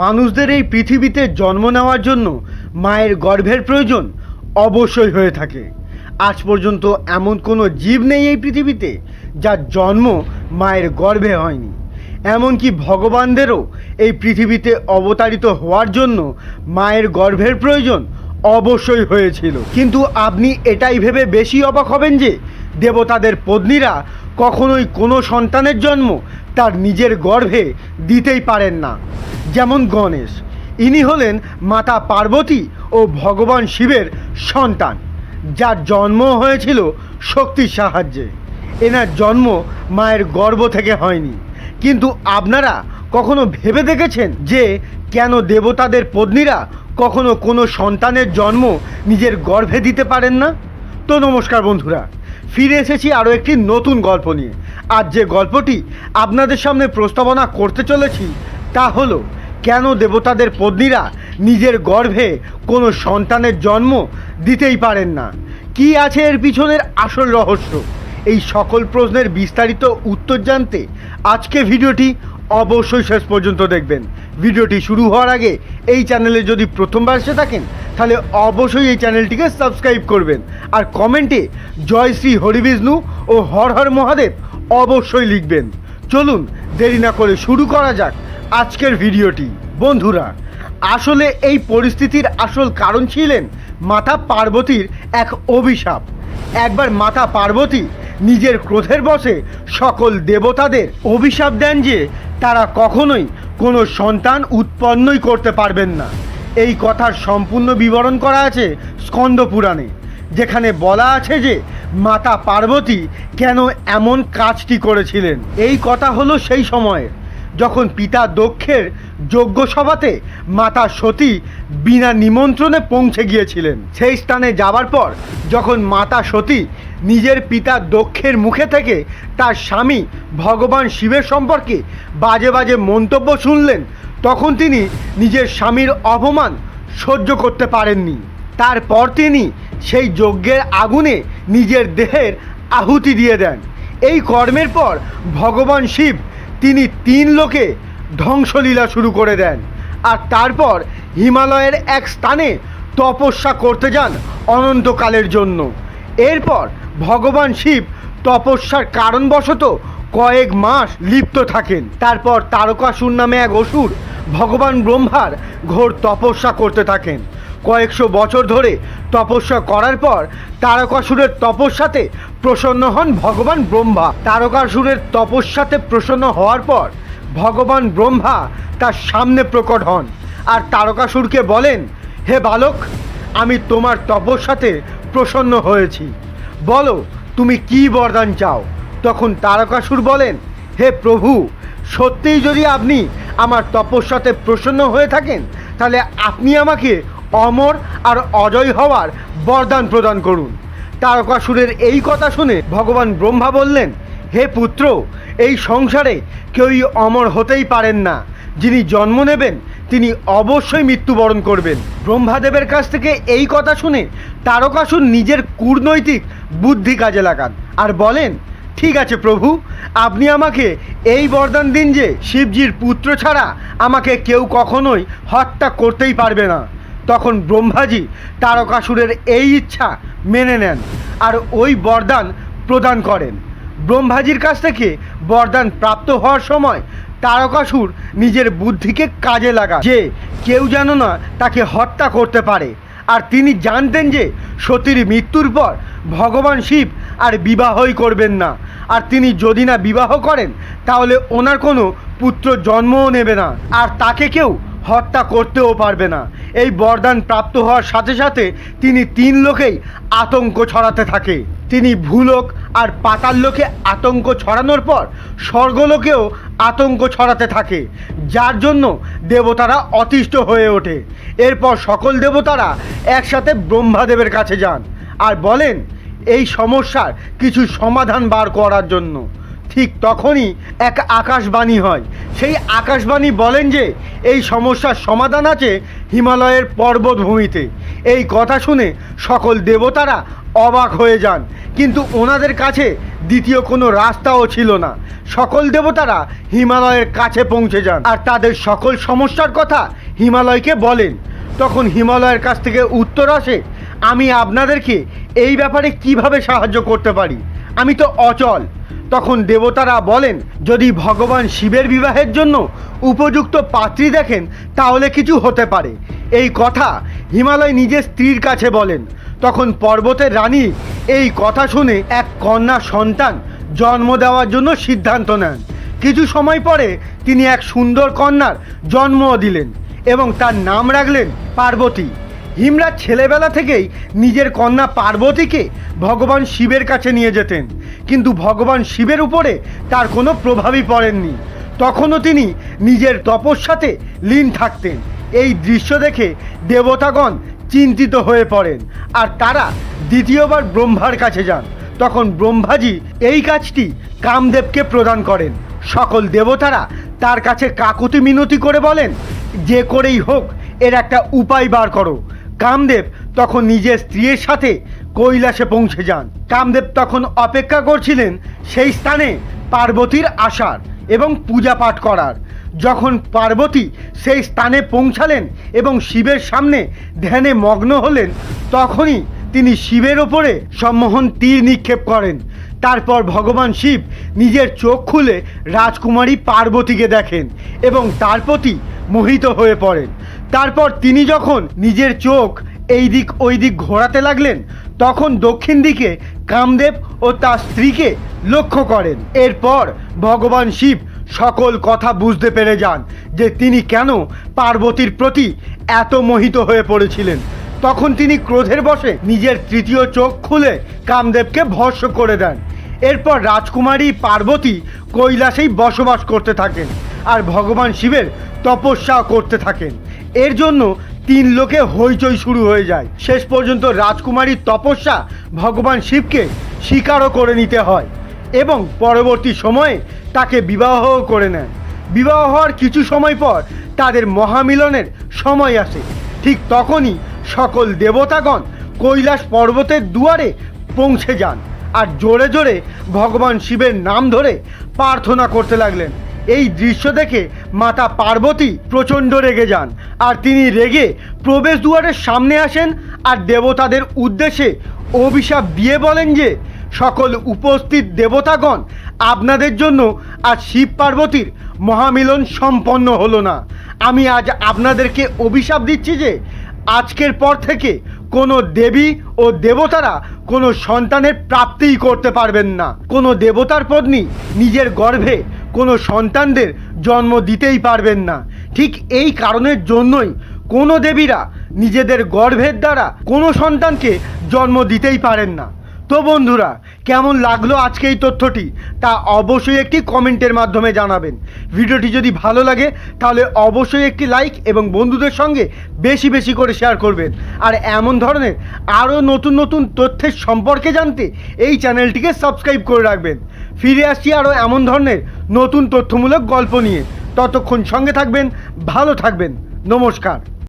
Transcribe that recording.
মানুষদের এই পৃথিবীতে জন্ম নেওয়ার জন্য মায়ের গর্ভের প্রয়োজন অবশ্যই হয়ে থাকে। আজ পর্যন্ত এমন কোনো জীব নেই এই পৃথিবীতে যার জন্ম মায়ের গর্ভে হয়নি। এমনকি ভগবানদেরও এই পৃথিবীতে অবতারিত হওয়ার জন্য মায়ের গর্ভের প্রয়োজন অবশ্যই হয়েছিল। কিন্তু আপনি এটাই ভেবে বেশি অবাক হবেন যে দেবতাদের পত্নীরা কখনোই কোনো সন্তানের জন্ম তার নিজের গর্ভে দিতেই পারেন না। যেমন গণেশ, ইনি হলেন মাতা পার্বতী ও ভগবান শিবের সন্তান, যার জন্ম হয়েছিল শক্তির সাহায্যে। এনার জন্ম মায়ের গর্ভ থেকে হয়নি। কিন্তু আপনারা কখনো ভেবে দেখেছেন যে কেন দেবতাদের পত্নীরা কখনো কোনো সন্তানের জন্ম নিজের গর্ভে দিতে পারেন না? তো নমস্কার বন্ধুরা ফিরে এসেছি আরও একটি নতুন গল্প নিয়ে। আর যে গল্পটি আপনাদের সামনে প্রস্তাবনা করতে চলেছি, তা হল, কেন দেবতাদের পত্নীরা নিজের গর্ভে কোনো সন্তানের জন্ম দিতেই পারেন না? কি আছে এর পিছনের আসল রহস্য? এই সকল প্রশ্নের বিস্তারিত উত্তর জানতে আজকে ভিডিওটি অবশ্যই শেষ পর্যন্ত দেখবেন। ভিডিওটি শুরু হওয়ার আগে এই চ্যানেলে যদি প্রথমবার এসে থাকেন, তাহলে অবশ্যই এই চ্যানেলটিকে সাবস্ক্রাইব করবেন। আর কমেন্টে জয় শ্রী হরিবিষ্ণু ও হর হর মহাদেব অবশ্যই লিখবেন। চলুন, দেরি না করে শুরু করা যাক আজকের ভিডিওটি। বন্ধুরা, আসলে এই পরিস্থিতির আসল কারণ ছিলেন মাতা পার্বতীর এক অভিশাপ। একবার মাতা পার্বতী নিজের ক্রোধের বসে সকল দেবতাদের অভিশাপ দেন যে তারা কখনোই কোনো সন্তান উৎপন্নই করতে পারবেন না। এই কথার সম্পূর্ণ বিবরণ করা আছে স্কন্দ পুরাণে, যেখানে বলা আছে যে মাতা পার্বতী কেন এমন কাজটি করেছিলেন। এই কথা হলো সেই সময়ের। যখন পিতা দক্ষের যজ্ঞ সভাতে মাতা সতী বিনা নিমন্ত্রণে পৌঁছে গিয়েছিলেন, সেই স্থানে যাবার পর যখন মাতা সতী নিজের পিতা দক্ষের মুখে থেকে তার স্বামী ভগবান শিবের সম্পর্কে বাজে বাজে মন্তব্য শুনলেন, তখন তিনি নিজের স্বামীর অপমান সহ্য করতে পারেননি। তারপর তিনি সেই যজ্ঞের আগুনে নিজের দেহের আহুতি দিয়ে দেন। এই কর্মের পর ভগবান শিব তিনি তিন লোকে ধ্বংসলীলা শুরু করে দেন। আর তারপর হিমালয়ের এক স্থানে তপস্যা করতে যান অনন্তকালের জন্য। এরপর ভগবান শিব তপস্যার কারণবশত কয়েক মাস লিপ্ত থাকেন। তারপর তারকাসুর নামে এক অসুর ভগবান ব্রহ্মার ঘোর তপস্যা করতে থাকেন। কয়েকশো বছর ধরে তপস্যা করার পর তারকাসুরের তপস্যাতে প্রসন্ন হন ভগবান ব্রহ্মা। তারকাসুরের তপস্যাতে প্রসন্ন হওয়ার পর ভগবান ব্রহ্মা তার সামনে প্রকট হন আর তারকাসুরকে বলেন, হে বালক, আমি তোমার তপস্যাতে প্রসন্ন হয়েছি। বলো, তুমি কি বরদান চাও? তখন তারকাসুর বলেন, হে প্রভু, সত্যিই যদি আপনি আমার তপস্যাতে প্রসন্ন হয়ে থাকেন, তাহলে আপনি আমাকে অমর আর অজয় হওয়ার বরদান প্রদান করুন। তারকাসুরের এই কথা শুনে ভগবান ব্রহ্মা বললেন, হে পুত্র, এই সংসারে কেউই অমর হতেই পারেন না। যিনি জন্ম নেবেন, তিনি অবশ্যই মৃত্যুবরণ করবেন। ব্রহ্মাদেবের কাছ থেকে এই কথা শুনে তারকাসুর নিজের কূটনৈতিক বুদ্ধি কাজে লাগান আর বলেন, ঠিক আছে প্রভু, আপনি আমাকে এই বরদান দিন যে শিবজির পুত্র ছাড়া আমাকে কেউ কখনোই হত্যা করতেই পারবে না। তখন ব্রহ্মাজি তারকাসুরের এই ইচ্ছা মেনে নেন আর ওই বরদান প্রদান করেন। ব্রহ্মাজির কাছ থেকে বরদান প্রাপ্ত হওয়ার সময় তারকাসুর নিজের বুদ্ধিকে কাজে লাগা যে কেউ যেন না তাকে হত্যা করতে পারে। আর তিনি জানতেন যে সতীর মৃত্যুর পর ভগবান শিব আর বিবাহই করবেন না। আর তিনি যদি না বিবাহ করেন, তাহলে ওনার কোনো পুত্র জন্মও নেবে না। আর তাকে কেউ হত্যা করতেও পারবে না। এই বরদান প্রাপ্ত হওয়ার সাথে সাথে তিনি তিন লোকেই আতঙ্ক ছড়াতে থাকে। তিনি ভূলোক আর পাতাল লোকে আতঙ্ক ছড়ানোর পর স্বর্গলোকেও আতঙ্ক ছড়াতে থাকে। যার জন্য দেবতারা অতিষ্ঠ হয়ে ওঠে। এরপর সকল দেবতারা একসাথে ব্রহ্মাদেবের কাছে যান আর বলেন, এই সমস্যার কিছু সমাধান বার করার জন্য। ঠিক তখনই এক আকাশবাণী হয়। সেই আকাশবাণী বলেন যে, এই সমস্যার সমাধান আছে হিমালয়ের পর্বতভূমিতে। এই কথা শুনে সকল দেবতারা অবাক হয়ে যান। কিন্তু ওনাদের কাছে দ্বিতীয় কোনো রাস্তাও ছিল না। সকল দেবতারা হিমালয়ের কাছে পৌঁছে যান। আর তাদের সকল সমস্যার কথা হিমালয়কে বলেন। তখন হিমালয়ের কাছ থেকে উত্তর আসে, আমি আপনাদেরকে এই ব্যাপারে কীভাবে সাহায্য করতে পারি? আমি তো অচল। তখন দেবতারা বলেন, যদি ভগবান শিবের বিবাহের জন্য উপযুক্ত পাত্রী দেখেন, তাহলে কিছু হতে পারে। এই কথা হিমালয় নিজের স্ত্রীর কাছে বলেন। তখন পর্বতের রানী এই কথা শুনে এক কন্যা সন্তান জন্ম দেওয়ার জন্য সিদ্ধান্ত নেন। কিছু সময় পরে তিনি এক সুন্দর কন্যার জন্ম দিলেন এবং তার নাম রাখলেন পার্বতী। হিমরাজ ছেলেবেলা থেকেই নিজের কন্যা পার্বতীকে ভগবান শিবের কাছে নিয়ে যেতেন। কিন্তু ভগবান শিবের উপরে তার কোনো প্রভাবই পড়েননি। তখনও তিনি নিজের তপস্যাতে লীন থাকতেন। এই দৃশ্য দেখে দেবতাগণ চিন্তিত হয়ে পড়েন। আর তারা দ্বিতীয়বার ব্রহ্মার কাছে যান। তখন ব্রহ্মাজি এই কাজটি কামদেবকে প্রদান করেন। সকল দেবতারা তার কাছে কাকুতি মিনতি করে বলেন, যে করেই হোক, এর একটা উপায় বার করো। কামদেব তখন নিজের স্ত্রীর সাথে কৈলাসে পৌঁছে যান। কামদেব তখন অপেক্ষা করছিলেন সেই স্থানে পার্বতীর আসার এবং পূজা পাঠ করার। যখন পার্বতী সেই স্থানে পৌঁছালেন এবং শিবের সামনে ধ্যানে মগ্ন হলেন, তখনই তিনি শিবের ওপরে সম্মোহন তীর নিক্ষেপ করেন। তারপর ভগবান শিব নিজের চোখ খুলে রাজকুমারী পার্বতীকে দেখেন এবং তার প্রতি মোহিত হয়ে পড়েন। তারপর তিনি যখন নিজের চোখ এই দিক ওই দিক ঘোরাতে লাগলেন, তখন দক্ষিণ দিকে কামদেব ও তার স্ত্রীকে লক্ষ্য করেন। এরপর ভগবান শিব সকল কথা বুঝতে পেরে যান যে তিনি কেন পার্বতীর প্রতি এত মোহিত হয়ে পড়েছিলেন। তখন তিনি ক্রোধের বশে নিজের তৃতীয় চোখ খুলে কামদেবকে ভস্ম করে দেন। এরপর রাজকুমারী পার্বতী কৈলাসেই বসবাস করতে থাকেন আর ভগবান শিবের তপস্যা করতে থাকেন। এর জন্য তিন লোকে হইচই শুরু হয়ে যায়। শেষ পর্যন্ত রাজকুমারীর তপস্যা ভগবান শিবকে স্বীকারও করে নিতে হয় এবং পরবর্তী সময়ে তাকে বিবাহও করে নেন। বিবাহ হওয়ার কিছু সময় পর তাদের মহামিলনের সময় আসে। ঠিক তখনই সকল দেবতাগণ কৈলাস পর্বতের দুয়ারে পৌঁছে যান আর জোরে জোরে ভগবান শিবের নাম ধরে প্রার্থনা করতে লাগলেন। এই দৃশ্য দেখে মাতা পার্বতী প্রচণ্ড রেগে যান। আর তিনি রেগে প্রবেশ দুয়ারের সামনে আসেন আর দেবতাদের উদ্দেশ্যে অভিশাপ দিয়ে বলেন যে, সকল উপস্থিত দেবতাগণ, আপনাদের জন্য আজ শিব পার্বতীর মহামিলন সম্পন্ন হলো না। আমি আজ আপনাদেরকে অভিশাপ দিচ্ছি যে, আজকের পর থেকে কোনো দেবী ও দেবতারা কোনো সন্তানের প্রাপ্তিই করতে পারবেন না। কোনো দেবতার পত্নী নিজের গর্ভে কোনো সন্তানদের জন্ম দিতেই পারবেন না। ঠিক এই কারণের জন্যই কোনো দেবীরা নিজেদের গর্ভের দ্বারা কোনো সন্তানকে জন্ম দিতেই পারেন না। তো বন্ধুরা, কেমন লাগল আজকে এই তথ্যটি? তা অবশ্যই একটি কমেন্টের মাধ্যমে জানাবেন। ভিডিওটি যদি ভালো লাগে, তাহলে অবশ্যই একটি লাইক এবং বন্ধুদের সঙ্গে বেশি বেশি করে শেয়ার করবেন। আর এমন ধরনের আরও নতুন নতুন তথ্যের সম্পর্কে জানতে এই চ্যানেলটিকে সাবস্ক্রাইব করে রাখবেন। ফিরে আসছি আরও এমন ধরনের নতুন তথ্যমূলক গল্প নিয়ে। ততক্ষণ সঙ্গে থাকবেন, ভালো থাকবেন। নমস্কার।